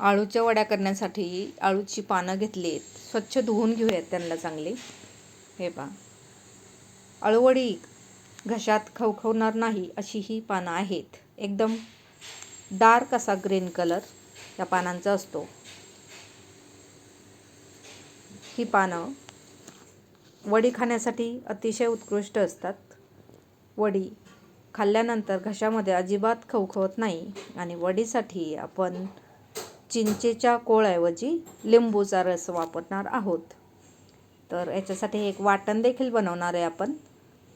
आळूच्या वड्या करण्यासाठी आळूची पानं घेतली. आहेत स्वच्छ धुवून घेऊयात त्यांना चांगली. हे पा आळूवडी घशात खवखवणार नाही अशी ही पानं आहेत. एकदम डार्क असा ग्रीन कलर या पानांचा असतो. ही पानं वडी खाण्यासाठी अतिशय उत्कृष्ट असतात. वडी खाल्ल्यानंतर घशामध्ये अजिबात खवखवत नाही आणि वडीसाठी आपण चिंचेच्या कोळऐवजी लिंबूचा रस वापरणार आहोत. तर याच्यासाठी एक वाटण देखील बनवणार आहे आपण.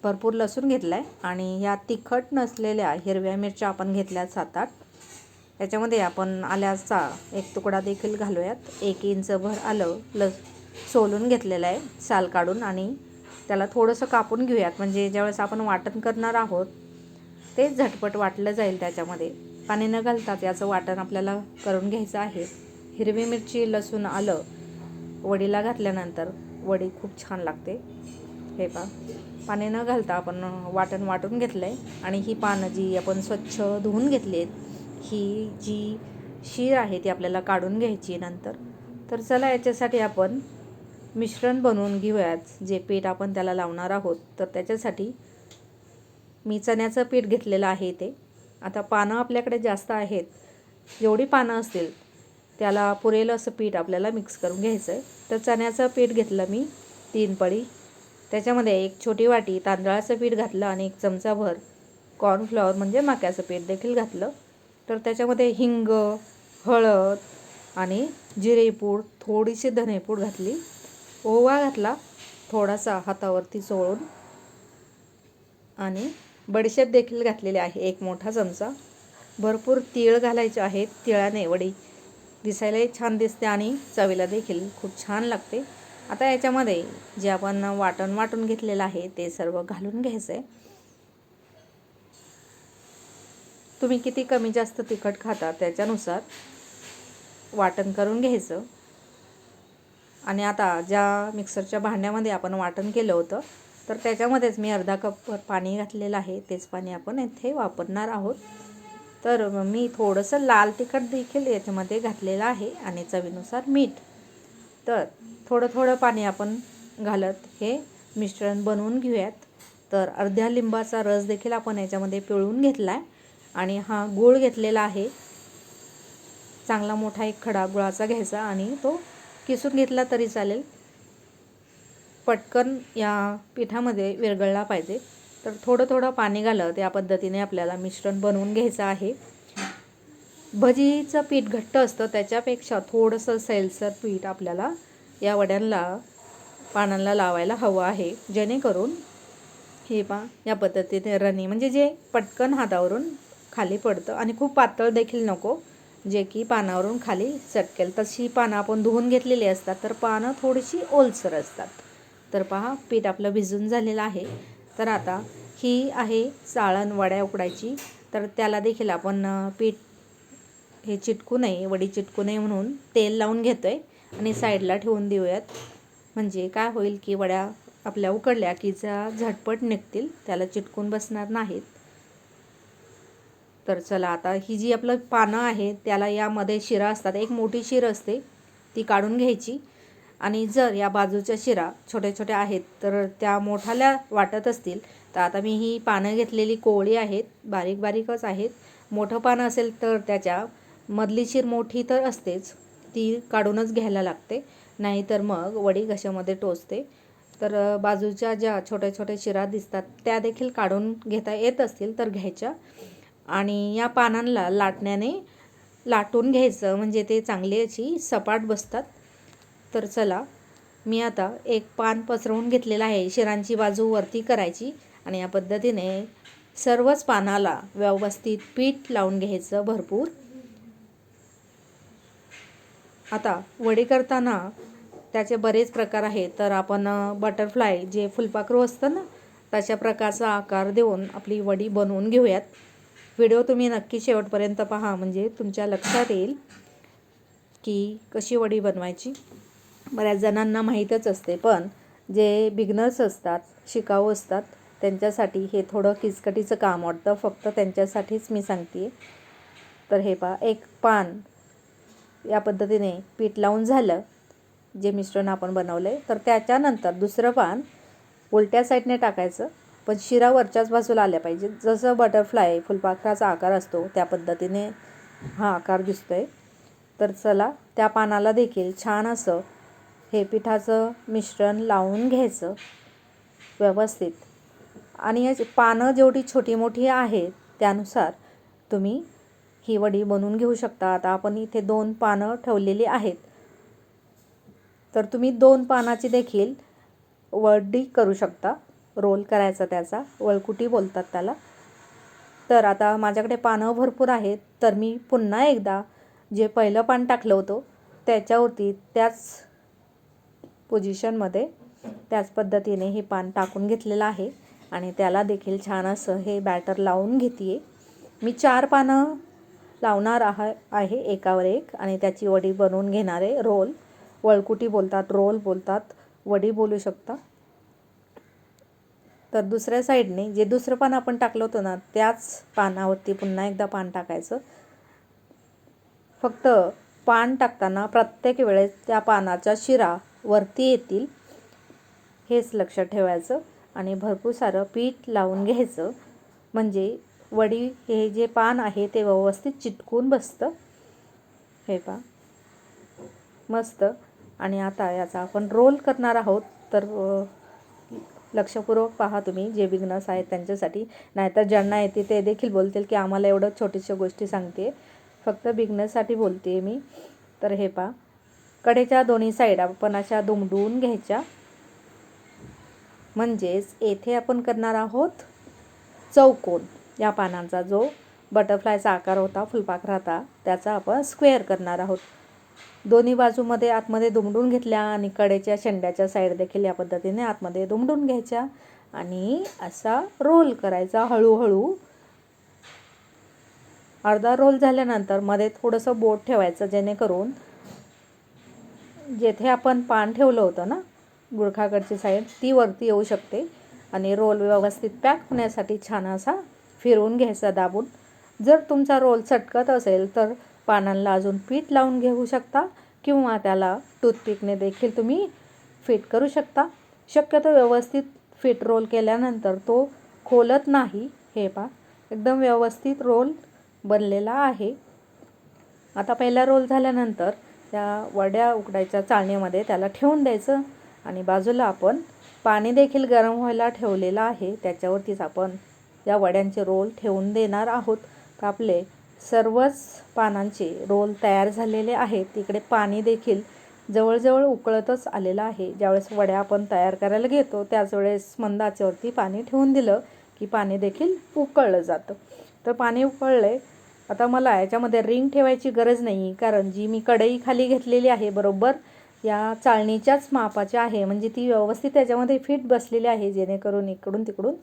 भरपूर लसूण घेतला आहे आणि ह्या तिखट नसलेल्या हिरव्या मिरच्या आपण घेतल्या सात आठ याच्यामध्ये आपण आल्याचा एक तुकडा देखील घालूयात. एक इंचभर आलं लस सोलून घेतलेलं आहे साल काढून आणि त्याला थोडंसं कापून घेऊयात. म्हणजे ज्यावेळेस आपण वाटण करणार आहोत ते झटपट वाटलं जाईल त्याच्यामध्ये. पाणी न घालतात याचं वाटण आपल्याला करून घ्यायचं आहे. हिरवी मिरची लसूण आलं वडीला घातल्यानंतर वडी खूप छान लागते. हे पा पाणी न घालता आपण वाटण वाटून घेतलं आहे आणि ही पानं जी आपण स्वच्छ धुवून घेतली आहेत ही जी शीर आहे ती आपल्याला काढून घ्यायची नंतर. तर चला याच्यासाठी आपण मिश्रण बनवून घेऊयात. जे पीठ आपण त्याला लावणार आहोत तर त्याच्यासाठी मी चण्याचं पीठ घेतलेलं आहे ते आता पानं आपल्याकडे जास्त आहेत. जेवढी पानं असतील त्याला पुरेल असं पीठ आपल्याला मिक्स करून घ्यायचं आहे तर चण्याचं पीठ घेतलं मी तीन पळी. त्याच्यामध्ये एक छोटी वाटी तांदळाचं पीठ घातलं आणि एक चमचाभर कॉर्नफ्लॉवर म्हणजे मक्याचं पीठ देखील घातलं. तर त्याच्यामध्ये हिंग हळद आणि जिरेपूड थोडीशी धनेपूड घातली. ओवा घातला थोडासा हातावरती चोळून आणि बडीशेप देखील घातलेले आहे. एक मोठा चमचा. भरपूर तिळ घालायचे आहेत. तिळाने वडी दिसायलाही छान दिसते आणि चवीला देखील खूप छान लागते. आता याच्यामध्ये जे आपण वाटण वाटून घेतलेलं आहे ते सर्व घालून घ्यायचं आहे तुम्ही किती कमी जास्त तिखट खाता त्याच्यानुसार वाटण करून घ्यायचं. आणि आता ज्या मिक्सरच्या भांड्यामध्ये आपण वाटण केलं होतं तर त्याच्यामध्येच मी अर्धा कप पाणी घातलेलं आहे. तेच पाणी आपण इथे वापरणार आहोत. तर मी थोडंसं लाल तिखट देखील याच्यामध्ये घातलेलं आहे आणि चवीनुसार मीठ. तर थोडं थोडं पाणी आपण घालत हे मिश्रण बनवून घेऊयात. तर अर्ध्या लिंबाचा रस देखील आपण याच्यामध्ये पिळून घेतला आहे आणि हा गूळ घेतलेला आहे. चांगला मोठा एक खडा गुळाचा घ्यायचा आणि तो किसून घेतला तरी चालेल. पटकन या पिठामध्ये विरघळला पाहिजे. तर थोडं थोडं पाणी घालत या पद्धतीने आपल्याला मिश्रण बनवून घ्यायचं आहे. भजीचं पीठ घट्ट असतं. त्याच्यापेक्षा थोडंसं सैलसर पीठ आपल्याला या वड्यांना पानांना लावायला हवं आहे. जेणेकरून हे पा या पद्धतीने रणी म्हणजे जे पटकन हातावरून खाली पडतं. आणि खूप पातळ देखील नको जे की पानावरून खाली चटकेल. तशी पानं आपण धुवून घेतलेली असतात तर पानं थोडीशी ओलसर असतात. तर पहा पीठ आपलं भिजून झालेलं आहे. तर आता ही आहे चाळण वड्या उकडायची. तर त्याला देखील आपण पीठ हे चिटकू नये वडी चिटकू नये म्हणून तेल लावून घेतो आहे आणि साईडला ठेवून देऊयात. म्हणजे काय होईल की वड्या आपल्या उकडल्या की ज्या झटपट निघतील त्याला चिटकून बसणार नाहीत. तर चला आता ही जी आपलं पानं आहे त्याला यामध्ये शिरा असतात एक मोठी शिर असते ती काढून घ्यायची. आणि जर या बाजूच्या शिरा छोट्या छोट्या आहेत तर त्या मोठाल्या वाटत असतील. तर आता मी ही पानं घेतलेली कोवळी आहेत बारीक बारीकच आहेत. मोठं पानं असेल तर त्याच्या मधली शिर मोठी तर असतेच. ती काढूनच घ्यायला लागते. नाहीतर मग वडी घशामध्ये टोचते. तर बाजूच्या ज्या छोट्या छोट्या शिरा दिसतात त्या देखील काढून घेता येत असतील तर घ्यायच्या. आणि या पानांना लाटण्याने लाटून घ्यायचं म्हणजे ते चांगली अशी सपाट बसतात. तर चला मी आता एक पान पसरवून घेतलेलं आहे. शिरांची बाजू वरती करायची आणि या पद्धतीने सर्वच पानाला व्यवस्थित पीठ लावून घ्यायचं भरपूर. आता वडी करताना त्याचे बरेच प्रकार आहेत. तर आपण बटरफ्लाय जे फुलपाखरू असतं ना तशा प्रकारचा आकार देऊन आपली वडी बनवून घेऊयात. व्हिडिओ तुम्ही नक्की शेवटपर्यंत पहा. म्हणजे तुमच्या लक्षात येईल की कशी वडी बनवायची. बऱ्याच जणांना माहीतच असते पण जे बिगनर्स असतात शिकाऊ असतात त्यांच्यासाठी हे थोडं किचकटीचं काम वाटतं. फक्त त्यांच्यासाठीच मी सांगते तर हे पा एक पान या पद्धतीने पीठ लावून झालं जे मिश्रण आपण बनवलं आहे तर त्याच्यानंतर दुसरं पान उलट्या साईडने टाकायचं पण शिरा वरच्याच बाजूला आल्या पाहिजे जसं बटरफ्लाय फुलपाखराचा आकार असतो त्या पद्धतीने हा आकार दिसतो आहे तर चला त्या पानाला देखील छान असं हे पिठाचं मिश्रण लावून घ्यायचं व्यवस्थित. आणि याची पानं जेवढी छोटी मोठी आहेत त्यानुसार तुम्ही ही वडी बनवून घेऊ शकता. आता आपण इथे दोन पानं ठेवलेली आहेत. तर तुम्ही दोन पानाची देखील वडी करू शकता. रोल करायचा त्याचा. वळकुटी बोलतात त्याला. तर आता माझ्याकडे पानं भरपूर आहेत. तर मी पुन्हा एकदा जे पहिलं पान टाकलं होतं त्याच्यावरती त्याच पोझिशनमध्ये त्याच पद्धतीने हे पान टाकून घेतलेलं आहे आणि त्याला देखील छान असं हे बॅटर लावून घेते मी चार पानं लावणार आहा आहे एकावर एक आणि त्याची वडी बनवून घेणार आहे रोल. वळकुटी बोलतात रोल बोलतात वडी बोलू शकता. तर दुसऱ्या साईडने जे दुसरं पान आपण टाकलं होतं ना त्याच पानावरती पुन्हा एकदा पान टाकायचं. फक्त पान टाकताना प्रत्येक वेळेस त्या पानाच्या शिरा वरती येतील. हेच लक्षात ठेवायचं आणि भरपूर सारं पीठ लावून घ्यायचं. म्हणजे वडी हे जे पान आहे ते व्यवस्थित चिटकून बसतं. हे पा मस्त. आणि आता याचा आपण रोल करणार आहोत. तर लक्षपूर्वक पहा तुम्ही. जे बिगनर्स आहेत त्यांच्यासाठी. नाहीतर ज्यांना येते ते देखील बोलतील की आम्हाला एवढं छोट्याशा गोष्टी सांगते फक्त बिगनर्ससाठी बोलते मी. तर हे पा कडेच्या दोन्ही साईड आपण अशा दुमडून घ्यायच्या. म्हणजेच येथे आपण करणार आहोत चौकोन. या पानांचा जो बटरफ्लायचा आकार होता फुलपाखराचा त्याचा आपण स्क्वेअर करणार आहोत. दोन्ही बाजूमध्ये आतमध्ये दुमडून घेतल्या आणि कडेच्या शेंड्याच्या साईड देखील या पद्धतीने आतमध्ये दुमडून घ्यायच्या आणि असा रोल करायचा हळूहळू. अर्धा रोल झाल्यानंतरमध्ये थोडंसं बोट ठेवायचं जेणेकरून जेथे आपण पान ठेवलं होतं ना गुडखाकडची साईड ती वरती येऊ शकते. आणि रोल व्यवस्थित पॅक होण्यासाठी छान असा फिरवून घ्यायचा दाबून. जर तुमचा रोल चटकत असेल तर पानांना अजून पीठ लावून घेऊ शकता किंवा त्याला टूथपिकने देखील तुम्ही फिट करू शकता. शक्यतो व्यवस्थित फिट रोल केल्यानंतर तो खोलत नाही. हे पा एकदम व्यवस्थित रोल बनलेला आहे. आता पहिला रोल झाल्यानंतर त्या वड्या उकडायच्या चाळणीमध्ये त्याला ठेवून द्यायचं आणि बाजूला आपण पाणी देखील गरम व्हायला ठेवलेलं आहे. त्याच्यावरतीच आपण या वड्यांचे रोल ठेवून देणार आहोत. तर आपले सर्वच पानांचे रोल तयार झालेले आहेत. तिकडे पाणी देखील जवळजवळ उकळतच आलेलं आहे. ज्यावेळेस वड्या आपण तयार करायला घेतो त्याच वेळेस मंदाच्यावरती पाणी ठेवून दिलं की पाणी देखील उकळलं जातं. तर पाणी उकळले आता मला याच्यामध्ये रिंग ठेवायची गरज नाही कारण जी मी कढई खाली घेतलेली आहे बरोबर या चाळणीच्याच मापाची आहे. म्हणजे ती व्यवस्थित त्याच्यामध्ये फिट बसलेली आहे जेणेकरून इकडून तिकडून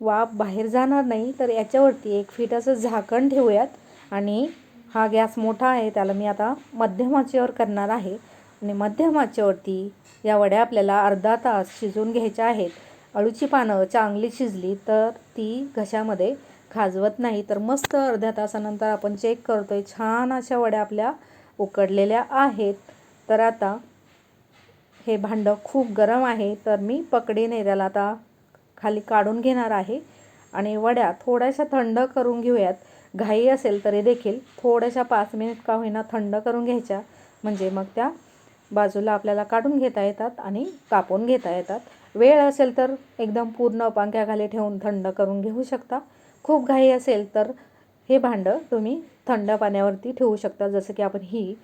वाफ बाहेर जाणार नाही. तर याच्यावरती एक फीट असं झाकण ठेवूयात. आणि हा गॅस मोठा आहे त्याला मी आता मध्यम आचेवर करणार आहे. आणि मध्यम आचेवरती या वड्या आपल्याला अर्धा तास शिजवून घ्यायच्या आहेत. अळूची पानं चांगली शिजली तर ती घशामध्ये खाजवत नाही तर मस्त अर्ध्या तासानंतर आपण चेक करतो आहे छान अशा वड्या आपल्या उकडलेल्या आहेत. तर आता हे भांडं खूप गरम आहे तर मी पकडीने त्याला आता खाली काढून घेणार आहे. आणि वड्या थोड्याशा थंड करून घेऊयात. घाई असेल तरी देखील थोड्याशा पाच मिनिट का होईना थंड करून घ्यायच्या. म्हणजे मग त्या बाजूला आपल्याला काढून घेता येतात आणि कापून घेता येतात. वेळ असेल तर एकदम पूर्ण पंख्याखाली ठेवून थंड करून घेऊ शकता. खूप घाई असेल तर हे भांडं तुम्ही थंड पाण्यावरती ठेवू शकता. जसं की आपण ही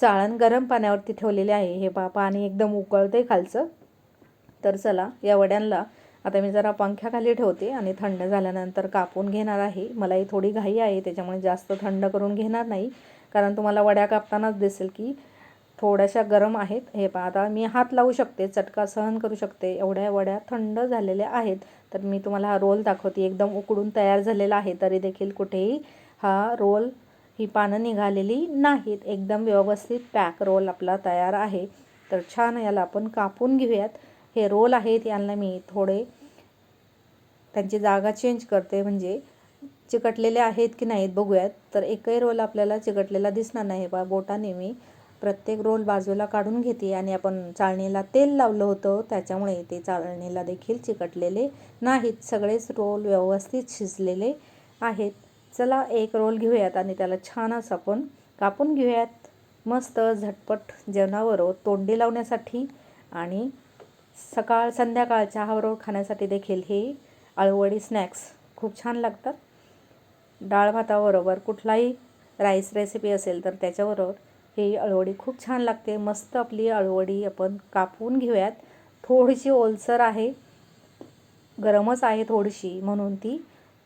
चाळण गरम पाण्यावरती ठेवलेले आहे. हे पा पाणी एकदम उकळते खालचं. तर चला या वड्यांना आता मी जरा पंख्याखाली ठेवते आणि थंड झाल्यानंतर कापून घेणार आहे. मलाही थोडी घाई आहे त्याच्यामुळे जास्त थंड करून घेणार नाही. कारण तुम्हाला वड्या कापतानाच दिसेल की थोड्याशा गरम आहेत. हे पहा आता मी हात लावू शकते चटका सहन करू शकते. एवढ्या वड्या थंड झालेल्या आहेत. तर मी तुम्हाला हा रोल दाखवते. एकदम उकडून तयार झालेला आहे तरी देखील कुठेही हा रोल ही पानं निघालेली नाहीत. एकदम व्यवस्थित पॅक रोल आपला तयार आहे. तर छान याला आपण कापून घेऊयात. हे रोल आहेत यांना मी थोडे त्यांची जागा चेंज करते. म्हणजे चिकटलेले आहेत की नाहीत बघूयात. तर एकही रोल आपल्याला चिकटलेला दिसणार नाही. बा बोटाने मी प्रत्येक रोल बाजूला काढून घेते आणि आपण चाळणीला तेल लावलं होतं त्याच्यामुळे ते चाळणीला देखील चिकटलेले नाहीत. सगळेच रोल व्यवस्थित शिजलेले आहेत. चला एक रोल घेऊयात आणि त्याला छान असं आपण कापून घेऊयात. मस्त झटपट जेवणाबरोबर तोंडी लावण्यासाठी आणि सकाळ संध्याकाळ चहाबरोबर खाण्यासाठी देखील हे आळूवडी स्नॅक्स खूप छान लागतात. डाळ भाताबरोबर कुठलाही राईस रेसिपी असेल तर त्याच्याबरोबर ही अळवडी खूप छान लागते. मस्त आपली अळवडी आपण कापून घेऊयात. थोडीशी ओलसर आहे. गरमच आहे थोडीशी म्हणून ती.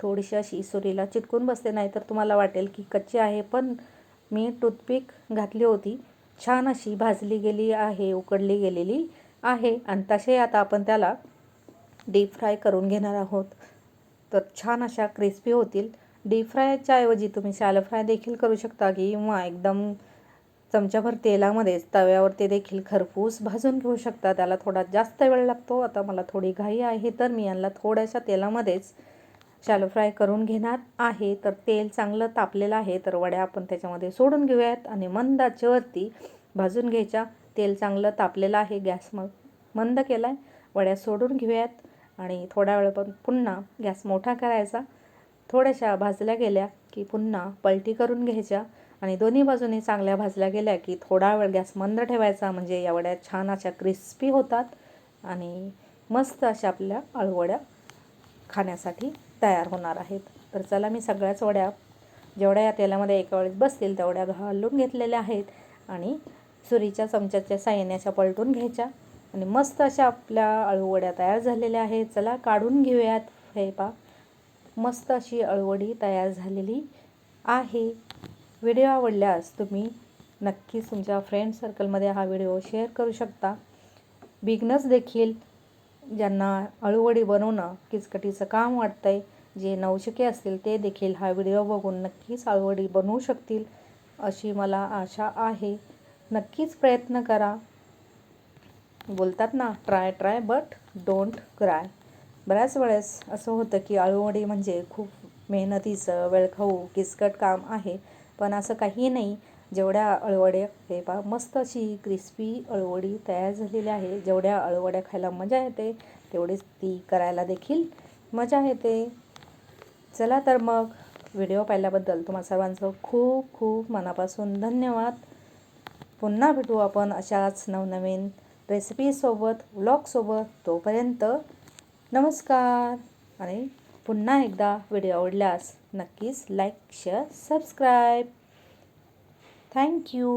थोडीशी अशी सुरीला चिटकून बसते. नाही तर तुम्हाला वाटेल की कच्ची आहे पण मी टूथपिक घातली होती. छान अशी भाजली गेली आहे उकडली गेलेली आहे. आणि तसे आता आपण त्याला डीप फ्राय करून घेणार आहोत. तर छान अशा क्रिस्पी होतील. डीप फ्रायच्या ऐवजी तुम्ही शॅलो फ्राय देखील करू शकता किंवा एकदम चमच्याभर तेलामध्येच तव्यावरती देखील खरपूस भाजून घेऊ शकता. त्याला थोडा जास्त वेळ लागतो. आता मला थोडी घाई आहे तर मी यांना थोड्याशा तेलामध्येच शॅलो फ्राय करून घेणार आहे. तर तेल चांगलं तापलेलं आहे. तर वड्या आपण त्याच्यामध्ये सोडून घेऊयात आणि मंदाच्यावरती भाजून घ्यायच्या. तेल चांगलं तापलेलं आहे. गॅस मग मंद केला आहे वड्या सोडून घेऊयात आणि थोडा वेळ पण पुन्हा गॅस मोठा करायचा. थोड्याशा भाजल्या गेल्या की पुन्हा पलटी करून घ्यायच्या. आणि दोन्ही बाजूने चांगल्या भाजल्या गेल्या की थोडा वेळ गॅस मंद ठेवायचा म्हणजे या वड्या छान अशा क्रिस्पी होतात आणि मस्त अशा आपल्या अळवड्या खाण्यासाठी तयार होणार आहेत. तर चला मी सगळ्याच वड्या जेवढ्या या तेलामध्ये एका वेळेस बसतील तेवढ्या घालून घेतलेल्या आहेत आणि सुरीच्या चमच्याच्या साह्याने अशा पलटून घ्यायच्या. आणि मस्त अशा आपल्या अळूवड्या तयार झालेल्या आहेत. चला काढून घेऊयात. हे पा मस्त अशी अळवडी तयार झालेली आहे. व्हिडिओ आवडल्यास तुम्ही नक्कीच तुमच्या फ्रेंड सर्कलमध्ये हा व्हिडिओ शेअर करू शकता. बिगनर्स देखील ज्यांना अळूवडी बनवणं किचकटीचं काम वाटतं आहे जे नवशिके असतील ते देखील हा व्हिडिओ बघून नक्कीच अळूवडी बनवू शकतील अशी मला आशा आहे. नक्कीच प्रयत्न करा. बोलतात ना try try but don't cry. बऱ्याच वेळेस असं होतं की अळूवडी म्हणजे खूप मेहनतीचं वेळखाऊ किचकट काम आहे. पण असं काही नाही. जेवढ्या अळवड्या हे पा मस्त अशी क्रिस्पी अळवडी तयार झालेली आहे. जेवढ्या अळवड्या खायला मजा येते तेवढीच ती करायला देखील मजा येते. चला तर मग व्हिडिओ पाहिल्याबद्दल तुम्हा सर्वांचं खूप खूप मनापासून धन्यवाद. पुन्हा भेटू आपण अशाच नवनवीन रेसिपीसोबत व्लॉगसोबत तोपर्यंत नमस्कार आणि पुन्हा एकदा व्हिडिओ आवडल्यास नक्कीच लाईक शेअर सबस्क्राईब. थँक्यू